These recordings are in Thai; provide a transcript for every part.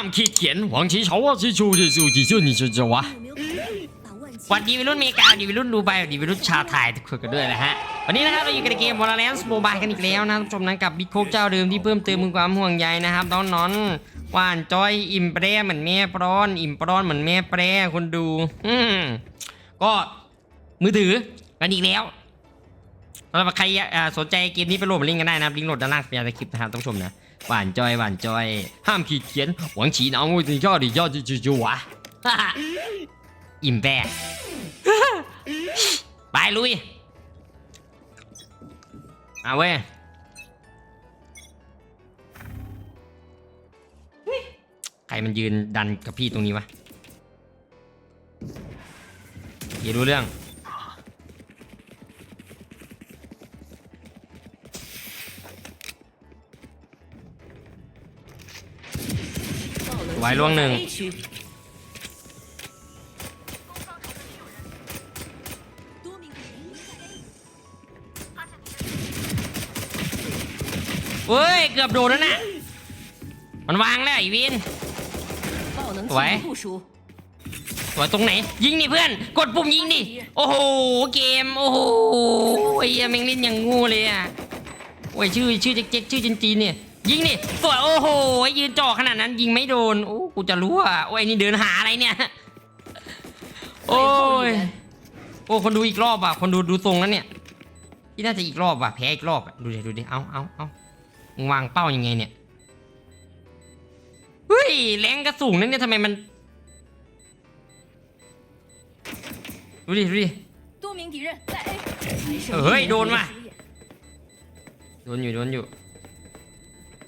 ามขีดเขียนหวังชี้เฉาว่าชีชูชีชูชีชูนี่ชูจะวะวันดีวิรุ่นเมกาดีวิรุ่นดูไบดีวิรุ่นชาไทยคุยกันด้วยนะฮะวันนี้นะครับเราอยู่กันในเกมวอลเลนส์โมบายกันอีกแล้วนะท่านผู้ชมนะกับบิ๊กโคกเจ้าเดิมที่เพิ่มเติมความห่วงใยนะครับน้องนอนหวานจอยอิ่มแปรเหมือนแม่ปร้อนอิ่มปร้อนเหมือนแม่แปรคนดู อืมก็มือถือกันอีกแล้วสำหรับใครสนใจเกมนี้ไปโหลดเล่นกันได้นะลิงก์โหลดด้านล่างเป็นยาสคลิปนะครับท่านผู้ชมนะ หวานจอยหวานจอย ห้ามขีดเขียนหวังฉีหนาวถึงยอดดิยอดจิจูวะอิ่มแปรไปลุยเอาเว้ยใครมันยืนดันกับพี่ตรงนี้วะอย่รู้เรื่อง ไว้ล่วงหนึ่ง เฮ้ย เกือบโดนแล้วนะ มันวางแล้วไอ้วินไว้ไว้ตรงไหน ยิงนี่เพื่อน กดปุ่มยิงดิ โอ้โห เกม โอ้โหไอ้แม่งเล่นอย่างงูเลยอะ โอ้ยชื่อชื่อเจ๊กๆชื่อจินจีเนี่ย ยิงนี่สวยโอ้โหยืนจ่อขนาดนั้นยิงไม่โดนโอ้กูจะรู้อะโอ้ยนี่เดินหาอะไรเนี่ย โอ้ยโอ้คนดูอีกรอบอะคนดูดูทรงแล้วเนี่ยที่น่าจะอีกรอบอะแพ้อีกรอบดูดิดูดิเอาเอาเอาวางเป้ายังไงเนี่ยเฮ้ยแรงกระสูงนั่นเนี่ยทำไมมันดูดิดูดิเฮ้ยโดนว่ะโดนอยู่โดนอยู่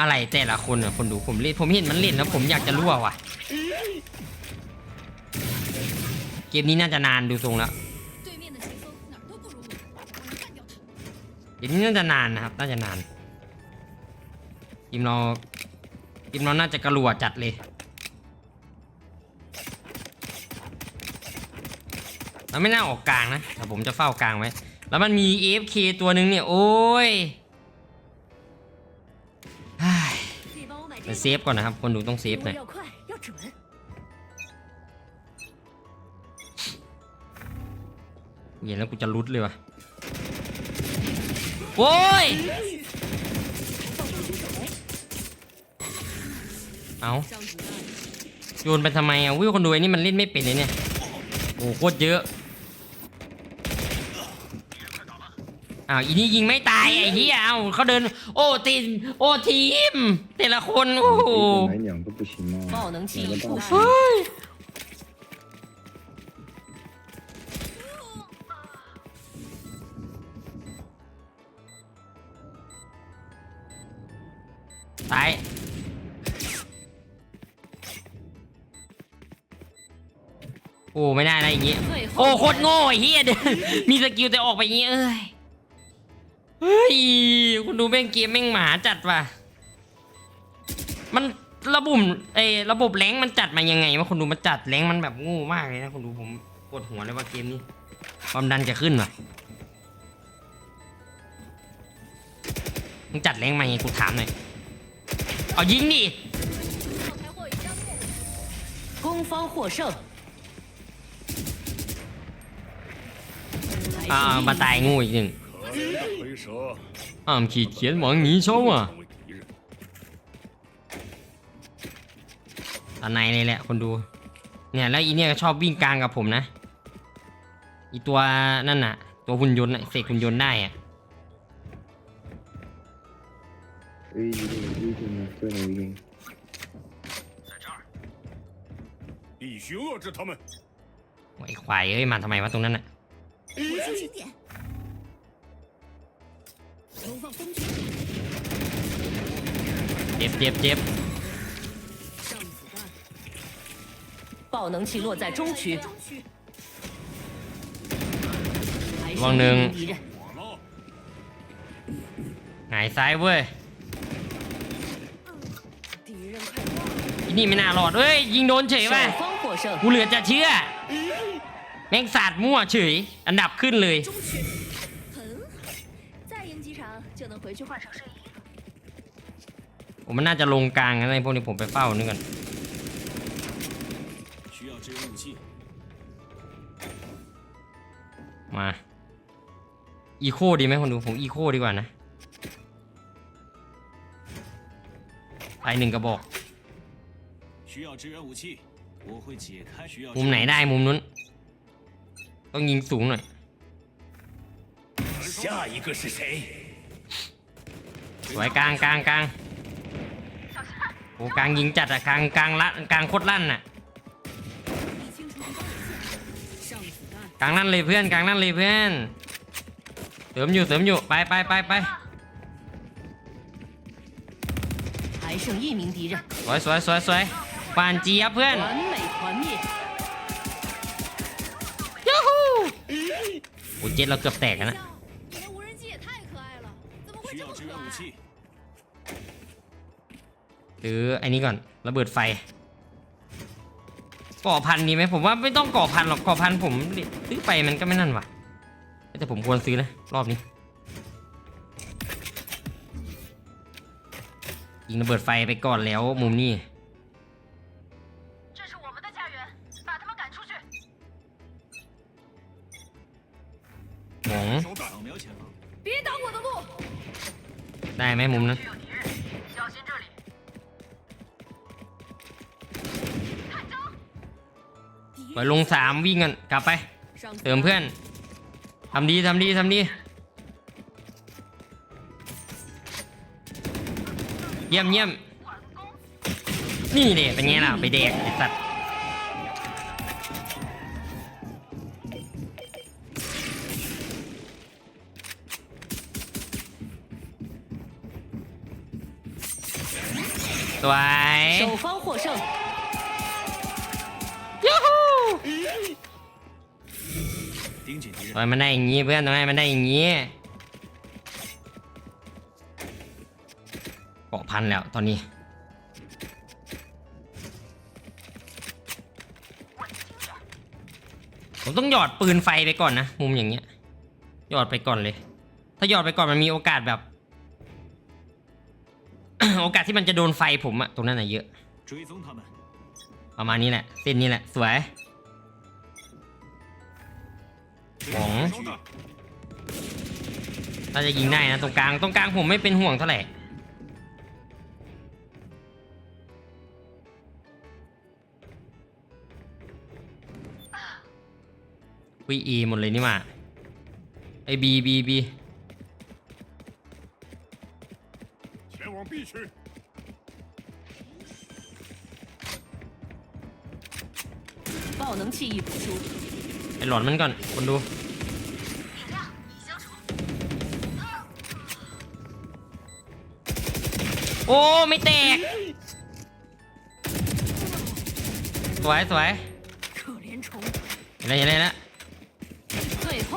อะไรแต่ละคนอะคนดูผมเล่นผมเห็นมันเล่นแล้วผมอยากจะรั่วว่ะ เกมนี้น่าจะนานดูทรงแล้วเกมนี้น่าจะนานนะครับ น่าจะนานทีมเราทีมเราน่าจะกระลัวจัดเลยเราไม่น่าออกกลางนะแต่ผมจะเฝ้ากลางไว้แล้วมันมี AFK ตัวหนึ่งเนี่ย โอ้ย เซฟก่อนนะครับ คนดูต้องเซฟหน่อยเห็นแล้วกูจะรุดเลยวะโอ้ย เอาโยนไปทำไมอะวิวคนดูไอ้นี่มันเล่นไม่เป็นเลยเนี่ย โอ้โคตรเยอะ อ้าวอีนี่ยิงไม่ตายไอ้เหี้ยเอาเขาเดิน โอ้ทีมโอ้ทีม แต่ละคน โอ้โห 买两个不行吗？爆能器已部署， ตาย โอ้ไม่ได้นะอย่างงี้ 最 โอ้ 后 โคตรโง่ไอ้เฮียเดิน มีสกิลแต่ออกไปอย่างงี้เอ้ย เฮ้ย คุณดูแม่งเกมแม่งหมาจัดว่ะ มันระบุมเอยระบบแรงค์มันจัดมายังไงวะคุณดูมันจัดแรงค์มันแบบโง่มากเลยนะคุณดูผมปวดหัวเลยว่าเกมนี้ ความดันจะขึ้นว่ะมึงจัดแรงค์มาไงกูถามหน่อย เอายิงดิ 才获一张面。攻方获胜。 อ่ามาตายงูอีกหนึ่ง 可怜的推蛇， ห้ามขีดเขียนหวังหนีเช้าอ่ะ 成为敌人。 ตอนในเลยแหละคนดู เนี่ยแล้วอีเนี่ยก็ชอบวิ่งกลางกับผมนะ อีตัวนั่นน่ะ ตัวหุ่นยนต์น่ะเสกหุ่นยนต์ได้อะ A 一个 A 一呢？在哪一个？必须遏制他们。 ไอ้ควายเอ้ยมาทำไมวะตรงนั้นน่ะ 我小心点。投放风去， เจ็บเจ็บเจ็บ 上子弹。 爆能器落在中区，中区，还剩往一能名敌人。我了， หงายซ้ายเว้ย 敌人快挂了， อีนี่ไม่น่ารอดเอ้ย ยิงโดนเฉย 守 ว่ะ 方获胜， กูเหลือจะเชื่อ แม่งสาดมั่วเฉย อันดับขึ้นเลย 中区，很好，再赢几场就能 回去换上睡衣了。 ผมมันน่าจะลงกลางอะไรพวกนี้ผมไปเฝ้านี่ก่อน 需要支援武器。 มา อีโคดีไหมคนดู ผมอีโคดีกว่านะ ไปหนึ่งกระบอก 需要支援武器，我会解开需要。 มุมไหนได้มุมนู้น ต้องยิงสูงหน่อย 下一个是谁？ สวยกลางกลางกลางโอ้กลางยิงจัดอะกลางกลางละกลางโคตรลั่นอะกลางนั่นเลยเพื่อนกลางนั่นเลยเพื่อนเติมอยู่เติมอยู่ไปไปไปไปสวยสวยสวยสวยปานเจี๊ยบเพื่อนยูฮูอ้จ็เราเกือบแตกนะ หรือไอ้นี้ก่อนระเบิดไฟ ก่อพันดีไหมผมว่าไม่ต้องก่อพันหรอกก่อพันผมซื้อไปมันก็ไม่นั่นว่ะแต่ผมควรซื้อนะรอบนี้ยิงระเบิดไฟไปก่อนแล้วมุมนี้ได้ไหมมุมนั้น มาลงสามวิ่งกันกลับไป เติมเพื่อนทำดีทำดีทำดี เยี่ยมเยี่ยมนี่เด็เป็นไงล่ะไปแดกไอสัตว์สวย โอ้ยมันได้อย่างงี้เพื่อนทำไมมันได้อย่างงี้เกาะพันแล้วตอนนี้ผมต้องหยอดปืนไฟไปก่อนนะ มุมอย่างเงี้ย หยอดไปก่อนเลย ถ้าหยอดไปก่อนมันมีโอกาสแบบ โอกาสที่มันจะโดนไฟผมอะตรงนั้นอะเยอะ ประมาณนี้แหละ เส้นนี้แหละ สวย หมอง 手弹， น่าจะยิงได้นะ ตรงกลาง ตรงกลางผมไม่เป็นห่วงเท่าไหร่ วีอีหมดเลยนี่หว่าไอบีบีบี 前往 B区。 爆能器已补出， ไอหลอนมันก่อนคนดู โอ้ ไม่แตก สวยสวยอห็นอล้วเนแล้วนะ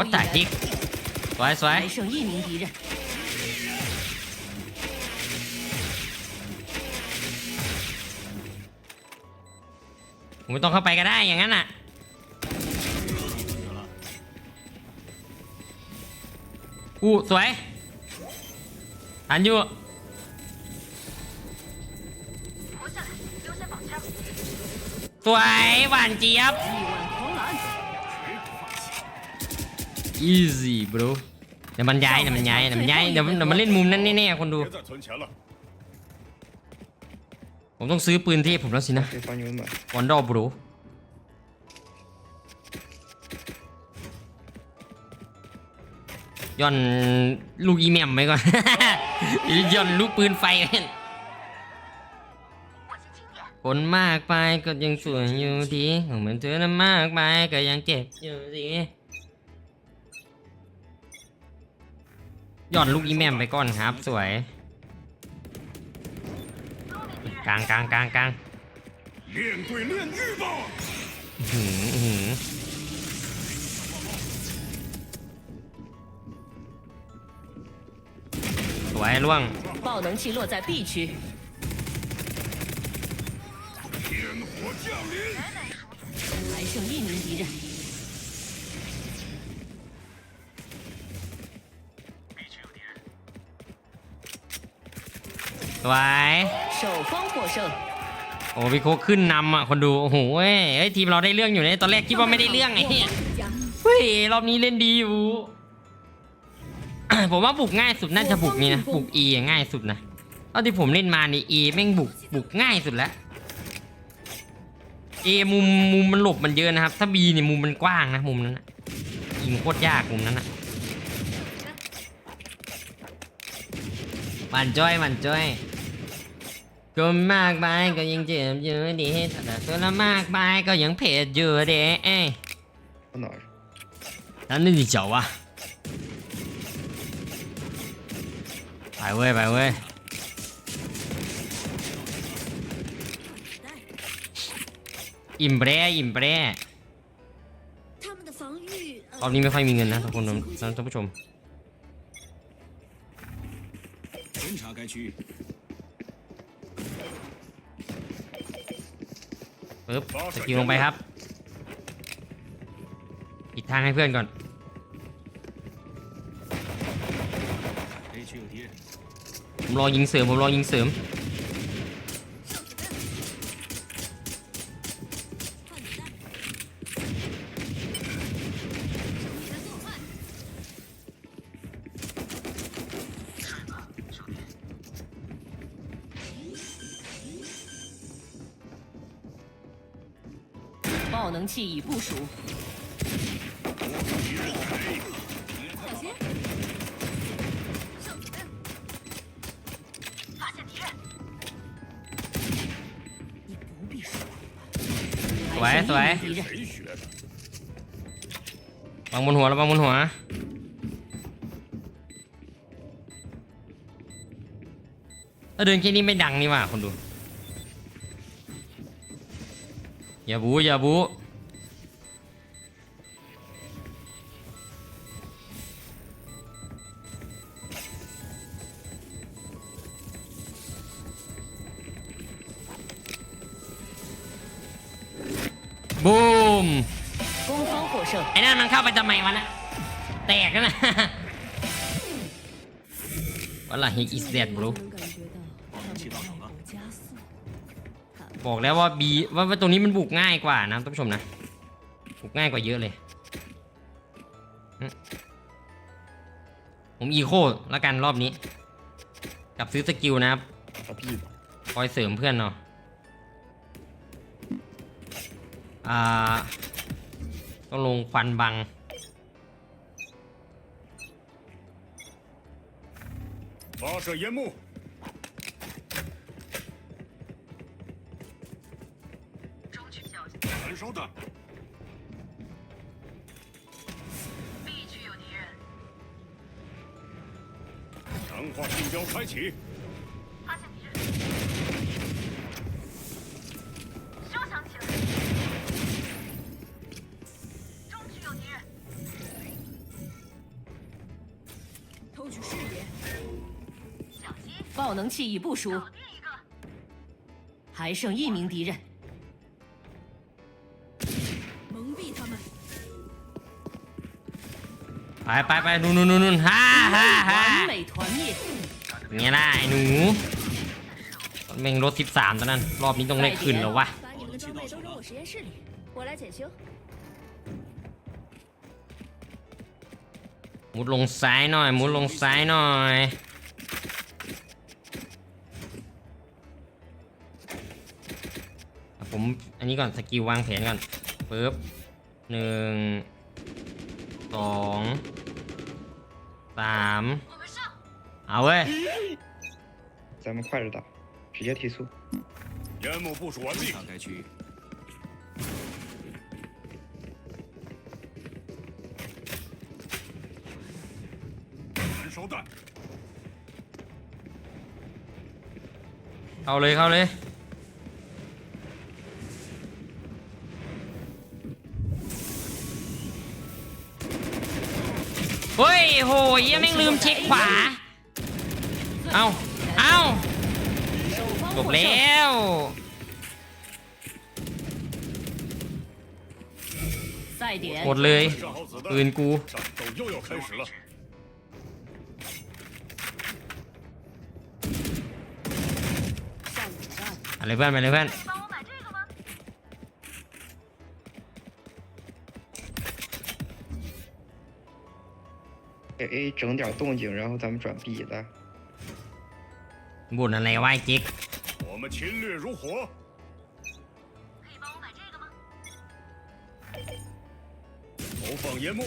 ก็แตกอีกสวยสวยผมไม่ต้องเข้าไปก็ได้อย่างนั้นอะ อู้สวยอันอยู่สวยหวานเจี๊ยบ easy bro เดี๋ยวมันย้ายเดี๋ยวมันย้ายเดี๋ยวมันย้ายเดี๋ยวมันเล่นมุมนั้นแน่ๆคนดู ผมต้องซื้อปืนที่ผมแล้วสินะวันดอบรู ย่อนลูกอีเมมไปก่อน ย่อนลูกปืนไฟไว้คนมากไปก็ยังสวยอยู่ดีของมันเธอนั้นมากไปก็ยังเจ็บอยู่ดีย่อนลูกอีแมมไปก่อนครับ สวยกลางกลางกลางกลางหืมหืม สวยล่วง 爆能器落在 B 区，还剩一名敌人， สวย 守方获胜。 โอ้พี่โคกขึ้นนำอ่ะ คนดู โอ้โหเอ้ยเฮ้ยทีมเราได้เรื่องอยู่เนี่ยตอนแรกคิดว่าไม่ได้เรื่องไอ้เหี้ยเฮ้ย รอบนี้เล่นดีอยู่ ผมว่าบุกง่ายสุดน่าจะบุกนี่นะ บุก E ง่ายสุดนะเท่าที่ผมเล่นมานี่น E แม่งบุกบุกง่ายสุดแล้วเอมุมมุมมันหลบมันเยอะนะครับ ถ้าบีเนี่ยมุมมันกว้างนะ มุมนั้นยิงโคตรยากมุมนั้นอะมันจ้อยมันจ้อยก็มากไปก็ยังเจ็บอยอะดีแต่ตัวละมากไปก็ยังเผ็ดเยอะดีเอ้ยหน่อยนั่นนี่เจ๋ววะ เว้ยไปเว้ยอิ่มแปรอิ่มแปร 他们的防御， รอบนี้ไม่ค่อยมีเงินนะทุกคนท่านผู้ชม 侦察该区域， ปึ๊บสกิลลงไปครับปิดทางให้เพื่อนก่อน รอยิงเสริมผมรอยิงเสริม วยสวยวางบนหัวแล้ววางบนหัวถ้าเดินแค่นี้ไม่ดังนี่ว่ะคนดู อย่าบูอย่าบู ม 攻方获胜。 ไอ้นั่นมันเข้าไปทำไมวะนะแตกแล้วนะ วันละ heck is that bro 能感觉到爆能器到手了，加速。 บอกแล้วว่า B ว่าว่าตรงนี้มันบุกง่ายกว่านะท่านผู้ชมนะ บุกง่ายกว่าเยอะเลยอืมผมอีโคแล้วกันรอบนี้ กับซื้อสกิลนะครับ 打 B 吧。 คอยเสริมเพื่อนเนาะ อ่า ต้องลงควันบัง 发射烟幕，燃烧弹，强化信标开启， 爆能器已部署，还剩一名敌人，蒙蔽他们。 ไปไปไปนู่นนู่นนู่นนู่นฮ่าฮ่าฮ่า 完美团灭。 อย่างเงี้ยนะไอ้หนูแม่งรถ13ตอนนั้น รอบนี้ต้องได้ขึ้นแล้ววะ 把你们的装备都扔我实验室里，我来检修。 มุดลงซ้ายหน่อย มุดลงซ้ายหน่อย ผมอันนี้ก่อนสกิลวางแผนก่อนปึ๊บหนึ่งสองสามเอาเว้ย 咱们快着打，直接提速。烟幕部署完毕，侦察该区域，燃烧弹， เข้าเลยเข้าเลย ยโหเหี้ยังไม่งลืมเช็คขวา เอ้า เอ้า 守方 จบ 获 แล้ 胜。 ว 赛点 หมดเลย ปืนกู 战斗又要开始了。上你的当。 อะไรเพื่อนไปเลยเพื่อน 给 A 整点动静，然后咱们转 B 来。 บ่นอะไรวะไอ้จิ๊ก 我们侵略如火。投放烟幕，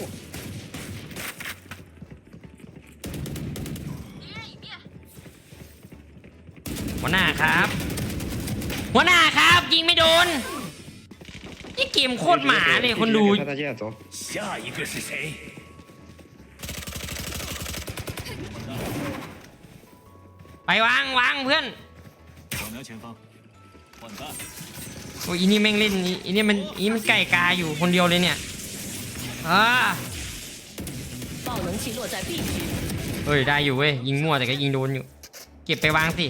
หัวหน้าครับ หัวหน้าครับ ยิงไม่โดน นี่เกมโคตรหมาเลยคนดู 看大剑走，下一个是谁？ ไปวางวางเพื่อน 扫描前方，换弹。 โอ้ยอีนี่แม่งเล่นอีอีนี่มันอีนี่มันไก่กาอยู่คนเดียวเลยเนี่ยอ่า 爆能器落在 B 区， เฮ้ยได้อยู่เว้ยยิงมั่วแต่ก็ยิงโดนอยู่ เก็บไปวางสิ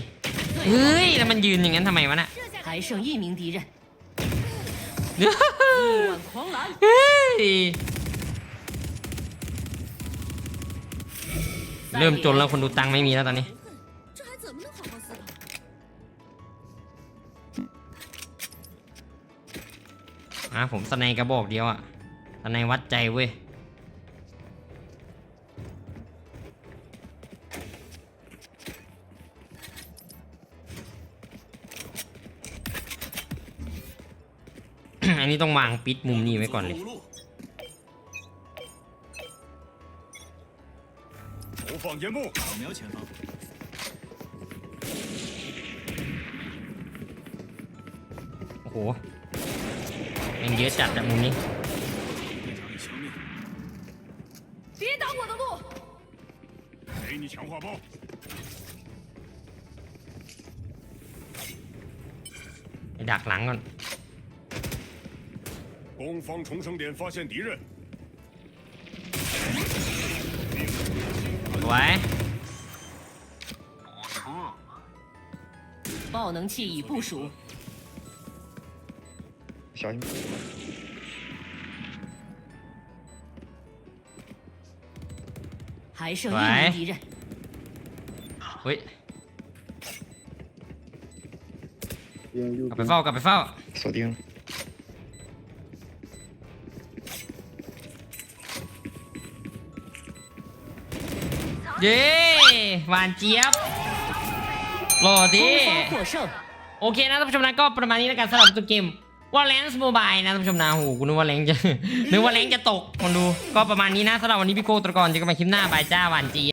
เฮ้ยแล้วมันยืนอย่างนั้นทำไมวะน่ะ 还剩一名敌人， เริ่มจนแล้วคนดูตังไม่มีแล้วตอนนี้อะผมสไนกระบอกเดียวอะสไนวัดใจเว้ยอันนี้ต้องวางปิดมุมนี้ไว้ก่อนเลย 放烟幕，扫描前方。 โอ้โหแม่งเยอะจัดอะมุมนี้ 队长已消灭，别挡我的路！给你强化包。 ไปดักหลังก่อน 攻方重生点发现敌人， 喂。不错嘛。爆能器已部署。小心。还剩一名敌人。喂。干杯放！干杯放！锁定了。 เย้หวานเจี๊ยบโหลดดิโอเคนะท่านผู้ชมนะก็ประมาณนี้แล้วกันสำหรับตัวเกมว่าแรงส์โมบายนะท่านผู้ชมนะโอ้โหคุณนึกว่าแรงจะนึกว่าแรงจะตกคนดู ก็ประมาณนี้นะสำหรับวันนี้พี่โกตรกรจะกลับมาคลิปหน้าบายจ้าหวานเจี๊ยบ